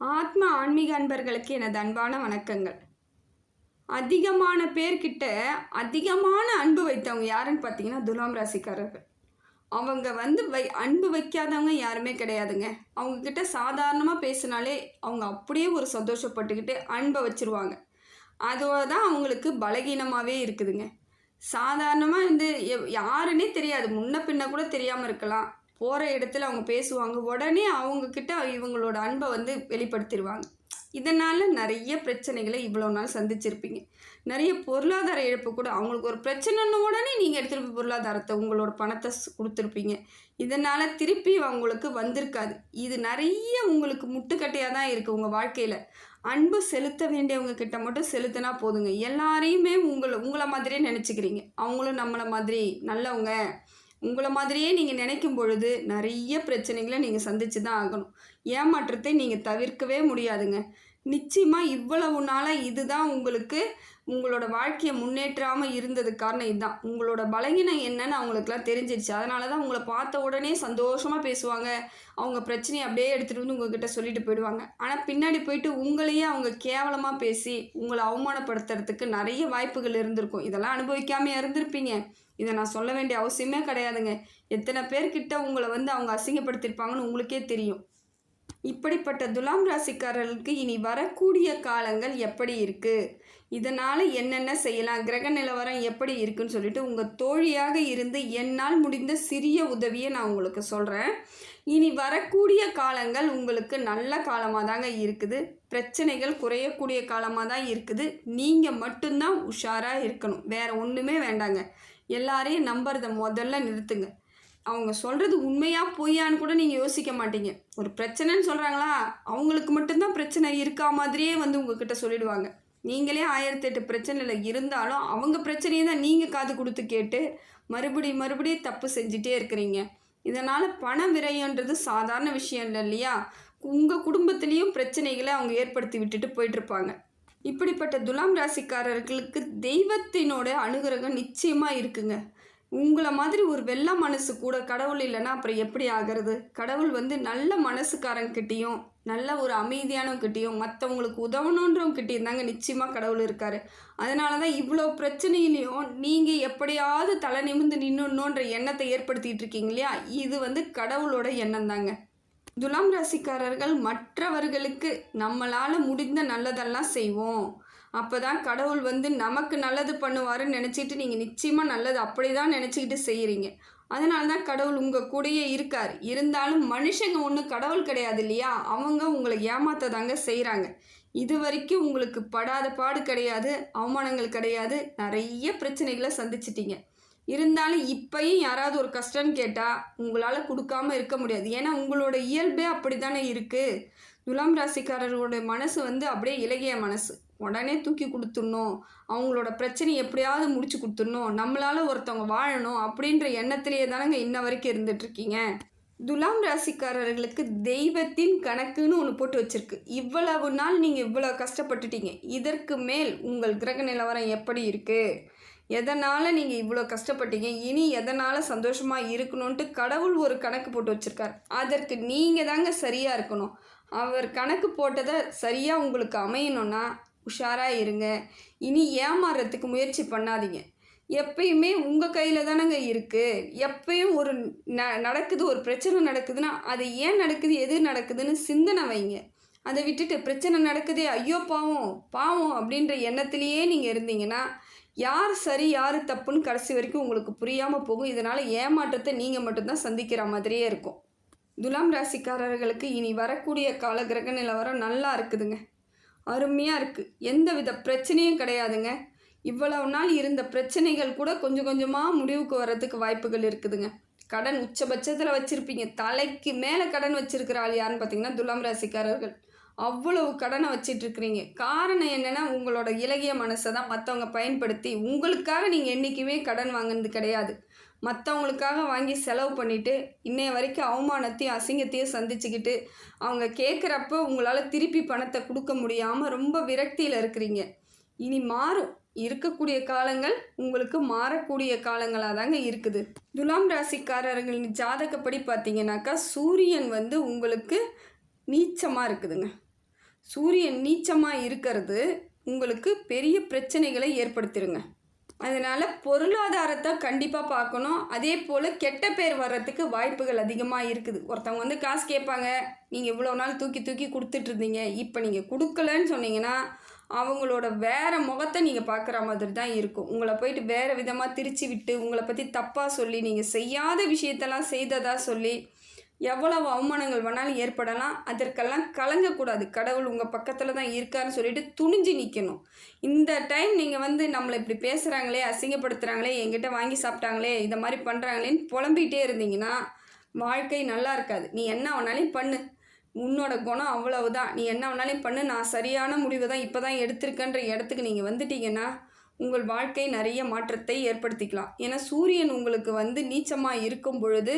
ஆத்ம ஆன்மீக அன்பர்களுக்கு எனது அன்பான வணக்கங்கள். அதிகமான பேர்கிட்ட அதிகமான அன்பு வைத்தவங்க யாருன்னு பார்த்தீங்கன்னா துலாம் ராசிக்காரர்கள். அவங்க வந்து வை அன்பு வைக்காதவங்க யாருமே கிடையாதுங்க. அவங்கக்கிட்ட சாதாரணமாக பேசினாலே அவங்க அப்படியே ஒரு சந்தோஷப்பட்டுக்கிட்டு அன்பை வச்சுருவாங்க. அதோட தான் அவங்களுக்கு பலகீனமாகவே இருக்குதுங்க. சாதாரணமாக வந்து யாருன்னே தெரியாது. முன்ன பின்ன கூட தெரியாமல் இருக்கலாம். போகிற இடத்துல அவங்க பேசுவாங்க. உடனே அவங்கக்கிட்ட இவங்களோட அன்பை வந்து வெளிப்படுத்திடுவாங்க இதனால் நிறைய பிரச்சனைகளை இவ்வளோ நாள் சந்திச்சிருப்பீங்க. நிறைய பொருளாதார இழப்பு கூட அவங்களுக்கு ஒரு பிரச்சனைன்னு உடனே நீங்கள் எடுத்துகிட்டு போய் பொருளாதாரத்தை உங்களோட பணத்தை கொடுத்துருப்பீங்க. இதனால் திருப்பி அவங்களுக்கு வந்திருக்காது. இது நிறைய உங்களுக்கு முட்டுக்கட்டையாக தான் இருக்குது உங்கள் வாழ்க்கையில். அன்பு செலுத்த வேண்டியவங்க கிட்ட மட்டும் செலுத்தினா போதுங்க. எல்லாரையுமே உங்களை உங்களை மாதிரியே நினச்சிக்கிறீங்க. அவங்களும் நம்மளை மாதிரி நல்லவங்க. உங்களை மாதிரியே நீங்கள் நினைக்கும் பொழுது நிறைய பிரச்சனைகளை நீங்கள் சந்திச்சு தான் ஆகணும். ஏமாற்றத்தை நீங்கள் தவிர்க்கவே முடியாதுங்க. நிச்சயமாக இவ்வளவு நாளாக இதுதான் உங்களுக்கு உங்களோட வாழ்க்கையை முன்னேற்றாமல் இருந்தது காரணம் இதுதான். உங்களோட பலகீனம் என்னன்னு அவங்களுக்குலாம் தெரிஞ்சிருச்சு. அதனால தான் உங்களை பார்த்த உடனே சந்தோஷமாக பேசுவாங்க. அவங்க பிரச்சனையை அப்படியே எடுத்துகிட்டு வந்து உங்ககிட்ட சொல்லிட்டு போயிடுவாங்க. ஆனால் பின்னாடி போயிட்டு உங்களையே அவங்க கேவலமாக பேசி உங்களை அவமானப்படுத்துறதுக்கு நிறைய வாய்ப்புகள் இருந்திருக்கும். இதெல்லாம் அனுபவிக்காம இருந்திருப்பீங்க. இதை நான் சொல்ல வேண்டிய அவசியமே கிடையாதுங்க. எத்தனை பேர்கிட்ட உங்களை வந்து அவங்க அசிங்கப்படுத்தியிருப்பாங்கன்னு உங்களுக்கே தெரியும். இப்படிப்பட்ட துலாம் ராசிக்காரர்களுக்கு இனி வரக்கூடிய காலங்கள் எப்படி இருக்குது இதனால் என்னென்ன செய்யலாம்? கிரக நிலவரம் எப்படி இருக்குன்னு சொல்லிட்டு உங்கள் தோழியாக இருந்து என்னால் முடிந்த சிறிய உதவியை நான் உங்களுக்கு சொல்கிறேன் இனி வரக்கூடிய காலங்கள் உங்களுக்கு நல்ல காலமாக தாங்க இருக்குது. பிரச்சனைகள் குறையக்கூடிய காலமாக தான் இருக்குது. நீங்கள் மட்டும்தான் உஷாராக இருக்கணும். வேறு ஒன்றுமே வேண்டாங்க. எல்லாரையும் நம்புறதை முதல்ல நிறுத்துங்க. அவங்க சொல்கிறது உண்மையாக பொய்யான்னு கூட நீங்கள் யோசிக்க மாட்டீங்க. ஒரு பிரச்சனைன்னு சொல்கிறாங்களா அவங்களுக்கு மட்டும்தான் பிரச்சனை இருக்கா மாதிரியே வந்து உங்ககிட்ட சொல்லிடுவாங்க. நீங்களே ஆயிரத்தி எட்டு பிரச்சனையில் இருந்தாலும் அவங்க பிரச்சனையை தான் நீங்கள் காது கொடுத்து கேட்டு மறுபடி மறுபடியும் தப்பு செஞ்சிட்டே இருக்கிறீங்க. இதனால் பண விரயன்றது சாதாரண விஷயம் இல்லை இல்லையா? உங்கள் குடும்பத்துலேயும் பிரச்சனைகளை அவங்க ஏற்படுத்தி விட்டுட்டு போயிட்டுருப்பாங்க. இப்படிப்பட்ட துலாம் ராசிக்காரர்களுக்கு தெய்வத்தினோட அனுகிரகம் நிச்சயமாக இருக்குங்க. உங்களை மாதிரி ஒரு வெள்ள மனசு கூட கடவுள் இல்லைன்னா அப்புறம் எப்படி ஆகிறது? கடவுள் வந்து நல்ல மனசுக்காரங்கிட்டையும் நல்ல ஒரு அமைதியானவங்கிட்டேயும் மற்றவங்களுக்கு உதவணுன்றவங்கிட்டேயும் தாங்க நிச்சயமாக கடவுள் இருக்கார். அதனால தான் இவ்வளோ பிரச்சனையிலையும் நீங்கள் எப்படியாவது தலை நிமிந்து நின்னுன்ற எண்ணத்தை ஏற்படுத்திகிட்டு இருக்கீங்க இல்லையா? இது வந்து கடவுளோட எண்ணம் தாங்க துலாம் ராசிக்காரர்கள் மற்றவர்களுக்கு நம்மளால் முடிந்த நல்லதெல்லாம் செய்வோம். அப்போ தான் கடவுள் வந்து நமக்கு நல்லது பண்ணுவாருன்னு நினச்சிட்டு நீங்கள் நிச்சயமாக நல்லது அப்படி தான் நினச்சிக்கிட்டு செய்கிறீங்க அதனால தான் கடவுள் உங்கள் கூடயே இருக்கார். இருந்தாலும் மனுஷங்க ஒன்றும் கடவுள் கிடையாது இல்லையா? அவங்க உங்களை ஏமாத்த தாங்க செய்கிறாங்க இது வரைக்கும் உங்களுக்கு படாத பாடு கிடையாது அவமானங்கள் கிடையாது நிறைய பிரச்சனைகளை சந்திச்சிட்டீங்க. இருந்தாலும் இப்பையும் யாராவது ஒரு கஷ்டம்னு கேட்டால் உங்களால் கொடுக்காம இருக்க முடியாது. ஏன்னா உங்களோட இயல்பே அப்படி தானே இருக்குது துலாம் ராசிக்காரரோட மனசு வந்து அப்படியே இலகிய மனசு. உடனே தூக்கி கொடுத்துடணும். அவங்களோட பிரச்சனையை எப்படியாவது முடிச்சு கொடுத்துடணும். நம்மளால ஒருத்தவங்க வாழணும் அப்படின்ற எண்ணத்திலேயே தானங்க இன்ன வரைக்கும் இருந்துட்டுருக்கீங்க துலாம் ராசிக்காரர்களுக்கு தெய்வத்தின் கணக்குன்னு ஒன்று போட்டு வச்சுருக்கு. இவ்வளவு நாள் நீங்கள் இவ்வளோ கஷ்டப்பட்டுட்டீங்க. இதற்கு மேல் உங்கள் கிரக நிலவரம் எப்படி இருக்குது எதனால் நீங்கள் இவ்வளோ கஷ்டப்பட்டீங்க? இனி எதனால் சந்தோஷமாக இருக்கணும்ன்ட்டு கடவுள் ஒரு கணக்கு போட்டு வச்சுருக்கார். அதற்கு நீங்கள் தாங்க சரியாக இருக்கணும். அவர் கணக்கு போட்டதை சரியாக உங்களுக்கு அமையணும்னா உஷாராக இருங்க. இனி ஏமாறுறதுக்கு முயற்சி பண்ணாதீங்க. எப்பயுமே உங்கள் கையில் தானங்க இருக்குது எப்பயும் ஒரு ந நடக்குது ஒரு பிரச்சனை நடக்குதுன்னா அது ஏன் நடக்குது எது நடக்குதுன்னு சிந்தனை வைங்க. அதை விட்டுட்டு பிரச்சனை நடக்குதே ஐயோ பாவம் பாவம் அப்படின்ற எண்ணத்திலேயே நீங்கள் இருந்தீங்கன்னா யார் சரி யார் தப்புன்னு கடைசி வரைக்கும் உங்களுக்கு புரியாமல் போகும். இதனால் ஏமாற்றத்தை நீங்கள் மட்டும்தான் சந்திக்கிற மாதிரியே இருக்கும். துலாம் ராசிக்காரர்களுக்கு இனி வரக்கூடிய கால கிரக நிலவரம் நல்லா இருக்குதுங்க. அருமையாக இருக்குது எந்த வித பிரச்சனையும் கிடையாதுங்க. இவ்வளவு நாள் இருந்த பிரச்சனைகள் கூட கொஞ்சம் கொஞ்சமாக முடிவுக்கு வர்றதுக்கு வாய்ப்புகள் இருக்குதுங்க. கடன் உச்சபட்சத்தில் வச்சுருப்பீங்க. தலைக்கு மேலே கடன் வச்சிருக்கிற ஆள் யாருன்னு பார்த்தீங்கன்னா துலாம் ராசிக்காரர்கள். அவ்வளவு கடனை வச்சிட்ருக்கிறீங்க காரணம் என்னென்னா உங்களோட இலகிய மனசை தான் மற்றவங்க பயன்படுத்தி உங்களுக்காக நீங்கள் என்றைக்குமே கடன் வாங்கினது கிடையாது. மற்றவங்களுக்காக வாங்கி செலவு பண்ணிவிட்டு இன்னைய வரைக்கும் அவமானத்தையும் அசிங்கத்தையும் சந்திச்சுக்கிட்டு அவங்க கேட்குறப்ப உங்களால் திருப்பி பணத்தை கொடுக்க முடியாமல் ரொம்ப விரக்தியில் இருக்கிறீங்க. இனி மாறும். இருக்கக்கூடிய காலங்கள் உங்களுக்கு மாறக்கூடிய காலங்களாக தாங்க இருக்குது. துலாம் ராசிக்காரர்களின் ஜாதகப்படி பார்த்தீங்கன்னாக்கா சூரியன் வந்து உங்களுக்கு நீச்சமாக இருக்குதுங்க. சூரியன் நீச்சமாக இருக்கிறது உங்களுக்கு பெரிய பிரச்சனைகளை ஏற்படுத்திடுங்க அதனால் பொருளாதாரத்தை கண்டிப்பாக பார்க்கணும். அதே போல் கெட்ட பேர் வர்றதுக்கு வாய்ப்புகள் அதிகமாக இருக்குது. ஒருத்தவங்க வந்து காசு கேட்பாங்க. நீங்கள் இவ்வளோ நாள் தூக்கி தூக்கி கொடுத்துட்ருந்தீங்க இப்போ நீங்கள் கொடுக்கலன்னு சொன்னீங்கன்னா அவங்களோட வேறு முகத்தை நீங்கள் பார்க்குற மாதிரி தான் இருக்கும். உங்களை போயிட்டு வேறு விதமாக திரிச்சு விட்டு உங்களை பற்றி தப்பாக சொல்லி நீங்கள் செய்யாத விஷயத்தெல்லாம் செய்ததாக சொல்லி எவ்வளவு அவமானங்கள் வேணாலும் ஏற்படலாம் அதற்கெல்லாம் கலங்கக்கூடாது. கடவுள் உங்கள் பக்கத்தில் தான் இருக்காருன்னு சொல்லிட்டு துணிஞ்சு நிற்கணும் இந்த டைம் நீங்கள் வந்து நம்மளை இப்படி பேசுகிறாங்களே அசிங்கப்படுத்துகிறாங்களே என்கிட்ட வாங்கி சாப்பிட்டாங்களே இந்த மாதிரி பண்ணுறாங்களேன்னு புலம்பிகிட்டே இருந்தீங்கன்னா வாழ்க்கை நல்லா இருக்காது. நீ என்ன வேணாலும் பண்ணு. உன்னோட குணம் அவ்வளவுதான். நீ என்ன வேணாலும் பண்ணு. நான் சரியான முடிவை தான் இப்போ தான் எடுத்திருக்கன்ற இடத்துக்கு நீங்கள் வந்துட்டீங்கன்னா உங்கள் வாழ்க்கை நிறைய மாற்றத்தை ஏற்படுத்திக்கலாம். ஏன்னா சூரியன் உங்களுக்கு வந்து நீச்சமாக இருக்கும் பொழுது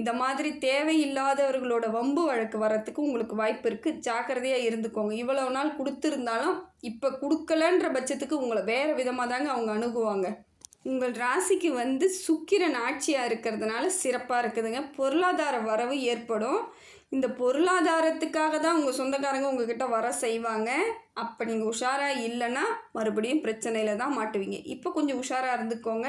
இந்த மாதிரி தேவையில்லாதவர்களோட வம்பு வழக்கு வரத்துக்கு உங்களுக்கு வாய்ப்பு இருக்குது ஜாக்கிரதையாக இருந்துக்கோங்க. இவ்வளவு நாள் கொடுத்துருந்தாலும் இப்போ கொடுக்கலன்ற பட்சத்துக்கு உங்களை வேறு விதமாக தாங்க அவங்க அணுகுவாங்க. உங்கள் ராசிக்கு வந்து சுக்கிரன் ஆட்சியாக இருக்கிறதுனால சிறப்பாக இருக்குதுங்க. பொருளாதார வரவு ஏற்படும். இந்த பொருளாதாரத்துக்காக தான் உங்கள் சொந்தக்காரங்க உங்ககிட்ட வர செய்வாங்க. அப்போ நீங்கள் உஷாராக இல்லைன்னா மறுபடியும் பிரச்சனையில் தான் மாட்டுவீங்க. இப்போ கொஞ்சம் உஷாராக இருந்துக்கோங்க.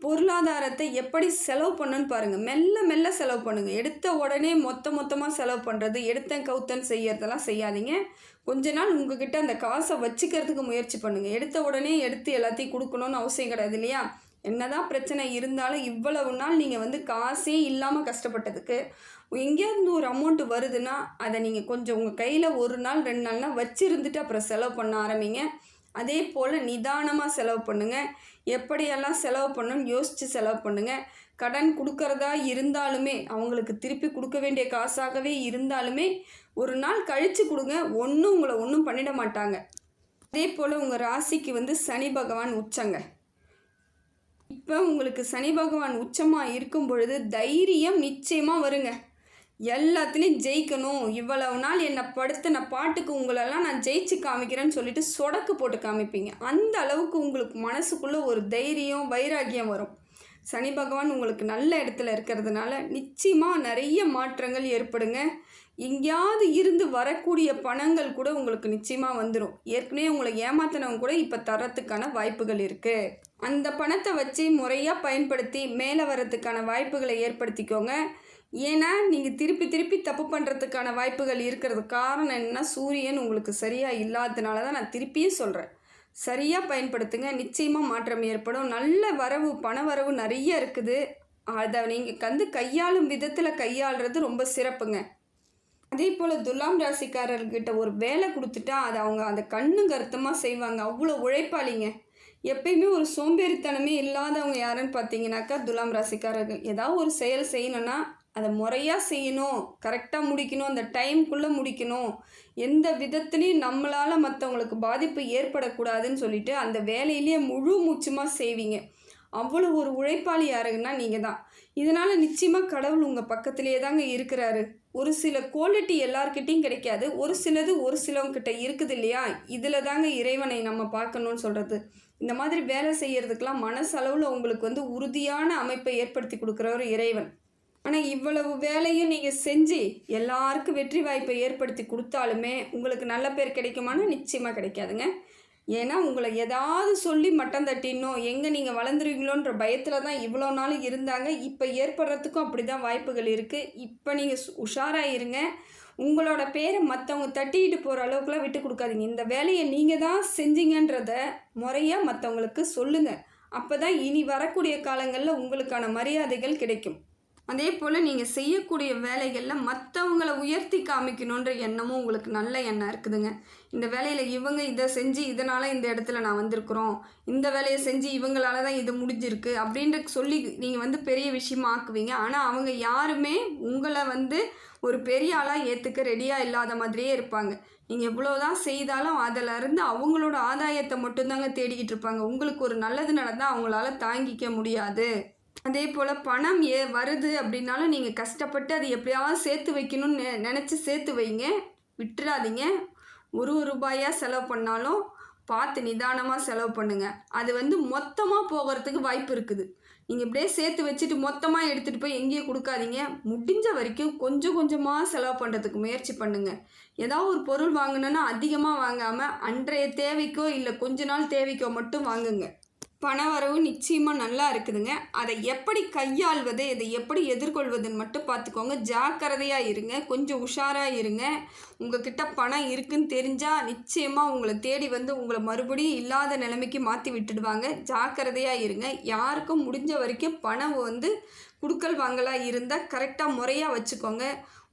பொருளாதாரத்தை எப்படி செலவு பண்ணுன்னு பாருங்கள் மெல்ல மெல்ல செலவு பண்ணுங்கள் எடுத்த உடனே மொத்த மொத்தமாக செலவு பண்ணுறது எடுத்தன் கவுத்தன் செய்யறதெல்லாம் செய்யாதீங்க. கொஞ்ச நாள் உங்ககிட்ட அந்த காசை வச்சுக்கிறதுக்கு முயற்சி பண்ணுங்கள் எடுத்த உடனே எடுத்து எல்லாத்தையும் கொடுக்கணும்னு அவசியம் கிடையாது இல்லையா? என்னதான் பிரச்சனை இருந்தாலும் இவ்வளவு நாள் நீங்கள் வந்து காசே இல்லாமல் கஷ்டப்பட்டதுக்கு எங்கேருந்து ஒரு அமௌண்ட் வருதுன்னா அதை நீங்கள் கொஞ்சம் உங்கள் கையில் ஒரு நாள் ரெண்டு நாள்னால் வச்சுருந்துட்டு அப்புறம் செலவு பண்ண ஆரம்பிங்க. அதே போல் நிதானமாக செலவு பண்ணுங்கள் எப்படியெல்லாம் செலவு பண்ணணும்னு யோசித்து செலவு பண்ணுங்கள் கடன் கொடுக்கறதா இருந்தாலுமே அவங்களுக்கு திருப்பி கொடுக்க வேண்டிய காசாகவே இருந்தாலுமே ஒரு நாள் கழித்து கொடுங்க. ஒன்றும் உங்களை ஒன்றும் பண்ணிட மாட்டாங்க. அதே போல் உங்கள் ராசிக்கு வந்து சனி பகவான் உச்சங்க. இப்போ உங்களுக்கு சனி பகவான் உச்சமாக இருக்கும் பொழுது தைரியம் நிச்சயமாக வருங்க. எல்லாத்துலேயும் ஜெயிக்கணும். இவ்வளவு நாள் என்னை படுத்தின பாட்டுக்கு உங்களெல்லாம் நான் ஜெயிச்சு காமிக்கிறேன்னு சொல்லிட்டு சொடக்கு போட்டு காமிப்பீங்க. அந்த அளவுக்கு உங்களுக்கு மனசுக்குள்ளே ஒரு தைரியம் வைராக்கியம் வரும். சனி பகவான் உங்களுக்கு நல்ல இடத்துல இருக்கிறதுனால நிச்சயமாக நிறைய மாற்றங்கள் ஏற்படுங்க. எங்கேயாவது இருந்து வரக்கூடிய பணங்கள் கூட உங்களுக்கு நிச்சயமாக வந்துடும் ஏற்கனவே உங்களை ஏமாத்தினவங்க கூட இப்போ தரத்துக்கான வாய்ப்புகள் இருக்குது அந்த பணத்தை வச்சு முறையாக பயன்படுத்தி மேலே வரத்துக்கான வாய்ப்புகளை ஏற்படுத்திக்கோங்க. ஏன்னா நீங்கள் திருப்பி திருப்பி தப்பு பண்ணுறதுக்கான வாய்ப்புகள் இருக்கிறது காரணம் என்னன்னா சூரியன் உங்களுக்கு சரியாக இல்லாததுனால தான் நான் திருப்பியும் சொல்கிறேன் சரியாக பயன்படுத்துங்க. நிச்சயமாக மாற்றம் ஏற்படும். நல்ல வரவு பண வரவு நிறைய இருக்குது. அதை நீங்கள் வந்து கையாளும் விதத்தில் கையாளுறது ரொம்ப சிறப்புங்க. அதே போல் துலாம் ராசிக்காரர்கிட்ட ஒரு வேலை கொடுத்துட்டா அதை அவங்க அந்த கண்ணு கருத்தமாக செய்வாங்க. அவ்வளோ உழைப்பாளிங்க. எப்பயுமே ஒரு சோம்பேறித்தனமே இல்லாதவங்க யாருன்னு பார்த்தீங்கன்னாக்கா துலாம் ராசிக்காரர்கள். ஏதாவது ஒரு செயல் செய்யணும்னா அதை முறையாக செய்யணும் கரெக்டாக முடிக்கணும் அந்த டைம்குள்ளே முடிக்கணும். எந்த விதத்துலேயும் நம்மளால் மற்றவங்களுக்கு பாதிப்பு ஏற்படக்கூடாதுன்னு சொல்லிட்டு அந்த வேலையிலேயே முழு மூச்சமாக செய்வீங்க. அவ்வளோ ஒரு உழைப்பாளி யாருன்னா நீங்கள் தான் இதனால் நிச்சயமாக கடவுள் உங்கள் பக்கத்திலேயே தாங்க இருக்கிறாரு. ஒரு சில குவாலிட்டி எல்லார்கிட்டையும் கிடைக்காது. ஒரு சிலது ஒரு சிலவங்கிட்ட இருக்குது இல்லையா? இதில் தாங்க இறைவனை நம்ம பார்க்கணுன்னு சொல்கிறது இந்த மாதிரி வேலை செய்கிறதுக்கெலாம் மனசளவில் உங்களுக்கு வந்து உறுதியான அமைப்பை ஏற்படுத்தி கொடுக்குறவர் இறைவன். ஆனால் இவ்வளவு வேலையும் நீங்கள் செஞ்சு எல்லாருக்கும் வெற்றி வாய்ப்பை ஏற்படுத்தி கொடுத்தாலுமே உங்களுக்கு நல்ல பேர் கிடைக்குமானா நிச்சயமாக கிடைக்காதுங்க. ஏன்னா உங்களை ஏதாவது சொல்லி மட்டம் தட்டினோம் எங்கே நீங்கள் வளர்ந்துருவீங்களோன்ற பயத்தில் தான் இவ்வளோ நாள் இருந்தாங்க. இப்போ ஏற்படுறதுக்கும் அப்படி தான் வாய்ப்புகள் இருக்குது இப்போ நீங்கள் உஷாராக இருங்க உங்களோட பேரை மற்றவங்க தட்டிக்கிட்டு போகிற அளவுக்குலாம் விட்டு கொடுக்காதீங்க. இந்த வேலையை நீங்கள் தான் செஞ்சீங்கன்றத முறையாக மற்றவங்களுக்கு சொல்லுங்கள் அப்போ தான் இனி வரக்கூடிய காலங்களில் உங்களுக்கான மரியாதைகள் கிடைக்கும். அதே போல் நீங்கள் செய்யக்கூடிய வேலைகளில் மற்றவங்களை உயர்த்தி காமிக்கணுன்ற எண்ணமும் உங்களுக்கு நல்ல எண்ணம் இருக்குதுங்க. இந்த வேலையில் இவங்க இதை செஞ்சு இதனால் இந்த இடத்துல நான் வந்திருக்கிறோம். இந்த வேலையை செஞ்சு இவங்களால தான் இது முடிஞ்சிருக்கு அப்படின்ற சொல்லி நீங்கள் வந்து பெரிய விஷயமா ஆக்குவீங்க. ஆனால் அவங்க யாருமே உங்களை வந்து ஒரு பெரிய ஆளாக ஏற்றுக்க ரெடியாக இல்லாத மாதிரியே இருப்பாங்க. நீங்கள் எவ்வளோதான் செய்தாலும் அதிலிருந்து அவங்களோட ஆதாயத்தை மட்டும்தாங்க தேடிக்கிட்டு இருப்பாங்க. உங்களுக்கு ஒரு நல்லது நடந்தால் அவங்களால தாங்கிக்க முடியாது. அதே போல் பணம் ஏ வருது அப்படின்னாலும் நீங்கள் கஷ்டப்பட்டு அதை எப்படியாவது சேர்த்து வைக்கணும்னு நெ நினச்சி சேர்த்து வைங்க. விட்டுறாதீங்க. ஒரு ஒரு ரூபாயாக செலவு பண்ணாலும் பார்த்து நிதானமாக செலவு பண்ணுங்கள் அது வந்து மொத்தமாக போகிறதுக்கு வாய்ப்பு இருக்குது. நீங்கள் இப்படியே சேர்த்து வச்சுட்டு மொத்தமாக எடுத்துகிட்டு போய் எங்கேயும் கொடுக்காதீங்க. முடிஞ்ச வரைக்கும் கொஞ்சம் கொஞ்சமாக செலவு பண்ணுறதுக்கு முயற்சி பண்ணுங்கள் ஏதாவது ஒரு பொருள் வாங்கணுன்னா அதிகமாக வாங்காமல் அன்றைய தேவைக்கோ இல்லை கொஞ்ச நாள் தேவைக்கோ மட்டும் வாங்குங்க. பண வரவு நிச்சயமாக நல்லா இருக்குதுங்க. அதை எப்படி கையாள்வது இதை எப்படி எதிர்கொள்வதுன்னு மட்டும் பார்த்துக்கோங்க. ஜாக்கிரதையாக இருங்க. கொஞ்சம் உஷாராக இருங்க. உங்ககிட்ட பணம் இருக்குன்னு தெரிஞ்சால் நிச்சயமாக உங்களை தேடி வந்து உங்களை மறுபடியும் இல்லாத நிலைமைக்கு மாற்றி விட்டுடுவாங்க. ஜாக்கிரதையாக இருங்க. யாருக்கும் முடிஞ்ச வரைக்கும் பணம் வந்து குடுக்கல் வாங்கலாக இருந்தால் கரெக்டாக முறையாக வச்சுக்கோங்க.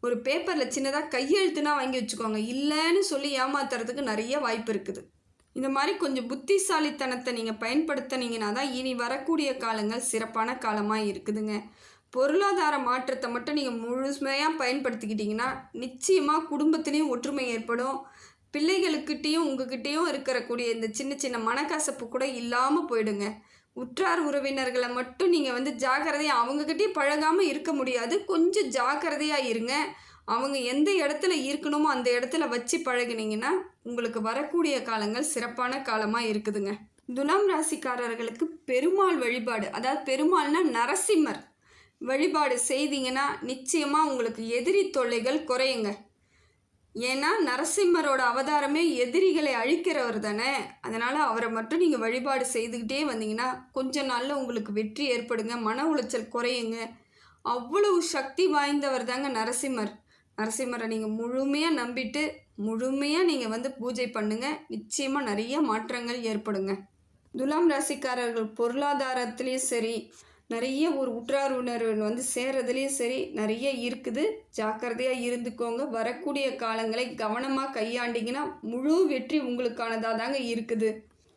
ஒரு பேப்பரில் சின்னதாக கையெழுத்துனா வாங்கி வச்சுக்கோங்க. இல்லைன்னு சொல்லி ஏமாத்துறதுக்கு நிறைய வாய்ப்பு இருக்குது. இந்த மாதிரி கொஞ்சம் புத்திசாலித்தனத்தை நீங்கள் பயன்படுத்தினீங்கன்னா தான் இனி வரக்கூடிய காலங்கள் சிறப்பான காலமாக இருக்குதுங்க. பொருளாதார மாற்றத்தை மட்டும் நீங்கள் முழுமையாக பயன்படுத்திக்கிட்டிங்கன்னா நிச்சயமாக குடும்பத்துலேயும் ஒற்றுமை ஏற்படும். பிள்ளைகளுக்கிட்டேயும் உங்ககிட்டேயும் இருக்கக்கூடிய இந்த சின்ன சின்ன மனக்கசப்பு கூட இல்லாமல் போயிடுங்க. உற்றார் உறவினர்களை மட்டும் நீங்கள் வந்து ஜாக்கிரதையாக அவங்கக்கிட்டேயும் பழகாமல் இருக்க முடியாது. கொஞ்சம் ஜாக்கிரதையாக இருங்க. அவங்க எந்த இடத்துல இருக்கணுமோ அந்த இடத்துல வச்சு பழகுனீங்கன்னா உங்களுக்கு வரக்கூடிய காலங்கள் சிறப்பான காலமாக இருக்குதுங்க. துலாம் ராசிக்காரர்களுக்கு பெருமாள் வழிபாடு அதாவது பெருமாள்னா நரசிம்மர் வழிபாடு செய்தீங்கன்னா நிச்சயமாக உங்களுக்கு எதிரி தொல்லைகள் குறையுங்க. ஏன்னா நரசிம்மரோட அவதாரமே எதிரிகளை அழிக்கிறவர் தானே. அதனால் அவரை மட்டும் நீங்கள் வழிபாடு செய்துக்கிட்டே வந்தீங்கன்னா கொஞ்ச நாளில் உங்களுக்கு வெற்றி ஏற்படுங்க மன உளைச்சல் குறையுங்க. அவ்வளவு சக்தி வாய்ந்தவர் தாங்க நரசிம்மர். நரசிம்மரை நீங்கள் முழுமையாக நம்பிட்டு முழுமையாக நீங்கள் வந்து பூஜை பண்ணுங்கள் நிச்சயமாக நிறைய மாற்றங்கள் ஏற்படுங்க. துலாம் ராசிக்காரர்கள் பொருளாதாரத்துலேயும் சரி நிறைய ஒரு உற்றார் உணர்வு வந்து சேர்றதுலேயும் சரி நிறைய இருக்குது. ஜாக்கிரதையாக இருந்துக்கோங்க. வரக்கூடிய காலங்களை கவனமாக கையாண்டிங்கன்னா முழு வெற்றி உங்களுக்கானதாக தாங்க இருக்குது.